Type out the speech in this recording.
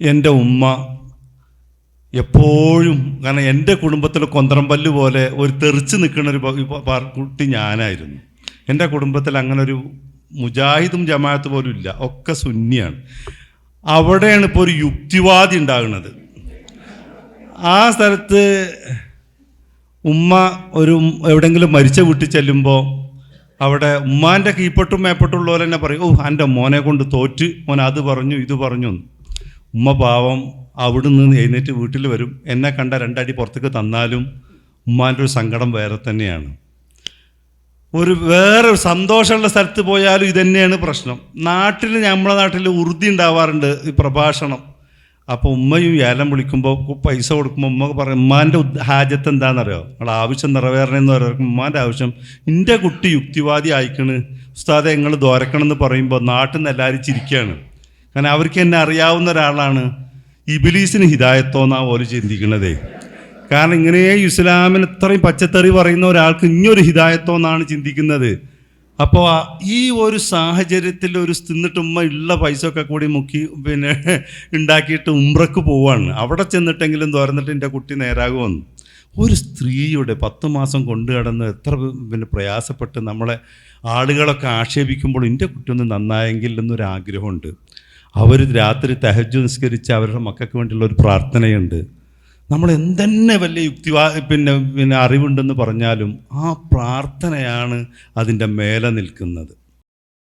എന്റെ ഉമ്മ എപ്പോഴും കാരണം എന്റെ കുടുംബത്തിൽ കൊന്തറമ്പല്ല് പോലെ ഒരു തെറിച്ച് നിൽക്കുന്ന ഒരു കുട്ടി ഞാനായിരുന്നു. എന്റെ കുടുംബത്തിൽ അങ്ങനെ ഒരു മുജാഹിദും ജമാഅത്ത് പോലും ഇല്ല. ഒക്കെ സുന്നിയാണ്. അവിടെയാണ് ഇപ്പോൾ ഒരു യുക്തിവാദി ഉണ്ടാകുന്നത്. ആ സ്ഥലത്ത് ഉമ്മ ഒരു എവിടെയെങ്കിലും മരിച്ച വീട്ടിൽ ചെല്ലുമ്പോൾ അവിടെ ഉമ്മാന്റെ കീപ്പട്ടും മേപ്പട്ടും തന്നെ പറയും ഓ എന്റെ മോനെ കൊണ്ട് തോറ്റ്. മോൻ അത് പറഞ്ഞു ഇത് പറഞ്ഞു എന്ന്." ഉമ്മ പാവം അവിടുന്ന് എഴുന്നേറ്റ് വീട്ടിൽ വരും. എന്നെ കണ്ട രണ്ടടി പുറത്തേക്ക് തന്നാലും ഉമ്മാന്റെ ഒരു സങ്കടം വേറെ തന്നെയാണ്. ഒരു വേറെ സന്തോഷമുള്ള സ്ഥലത്ത് പോയാലും ഇതന്നെയാണ് പ്രശ്നം. നാട്ടിൽ നമ്മളെ നാട്ടിൽ ഉറുതി ഉണ്ടാവാറുണ്ട് ഈ പ്രഭാഷണം. അപ്പോൾ ഉമ്മയും ഏലം വിളിക്കുമ്പോൾ പൈസ കൊടുക്കുമ്പോൾ ഉമ്മ പറയും ഉമ്മാന്റെ ഹാജത്ത് എന്താണെന്നറിയോ? നിങ്ങളെ ആവശ്യം നിറവേറണമെന്ന് പറയുമ്പോൾ ഉമ്മാന്റെ ആവശ്യം. എന്റെ കുട്ടി യുക്തിവാദി ആയിക്കണ്. ഉസ്താദെ നിങ്ങൾ ദോരക്കണം എന്ന് പറയുമ്പോൾ നാട്ടിൽ നിന്ന് എല്ലാവരും ചിരിക്കുകയാണ്. കാരണം അവർക്ക് എന്നെ അറിയാവുന്ന ഒരാളാണ് ഇബിലീസിന് ഹിതായത്തോന്നാ പോലും ചിന്തിക്കണതേ കാരണം ഇങ്ങനെ ഇസ്ലാമിന് ഇത്രയും പച്ചത്തെറി പറയുന്ന ഒരാൾക്ക് ഇനിയൊരു ഹിതായത്തോന്നാണ് ചിന്തിക്കുന്നത്. അപ്പോൾ ഈ ഒരു സാഹചര്യത്തിൽ ഒരു തിന്നിട്ട് ഉമ്മ ഉള്ള പൈസ ഒക്കെ കൂടി മുക്കി പിന്നെ ഉണ്ടാക്കിയിട്ട് ഉമ്രക്ക് പോവാണ്. അവിടെ ചെന്നിട്ടെങ്കിലും തുറന്നിട്ട് എന്റെ കുട്ടി നേരാകുമെന്ന് ഒരു സ്ത്രീയുടെ പത്ത് മാസം കൊണ്ടു കിടന്ന് എത്ര പിന്നെ പ്രയാസപ്പെട്ട് നമ്മളെ ആളുകളൊക്കെ ആക്ഷേപിക്കുമ്പോൾ എന്റെ കുട്ടി ഒന്ന് നന്നായെങ്കിൽ എന്നൊരു ആഗ്രഹമുണ്ട്. അവർ രാത്രി തഹജ് നിസ്കരിച്ച് അവരുടെ മക്കൾക്ക് വേണ്ടിയുള്ള ഒരു പ്രാർത്ഥനയുണ്ട്. നമ്മൾ എന്തെന്നെ വലിയ യുക്തിവാ പിന്നെ പിന്നെ അറിവുണ്ടെന്ന് പറഞ്ഞാലും ആ പ്രാർത്ഥനയാണ് അതിന്റെ മേലെ നിൽക്കുന്നത്.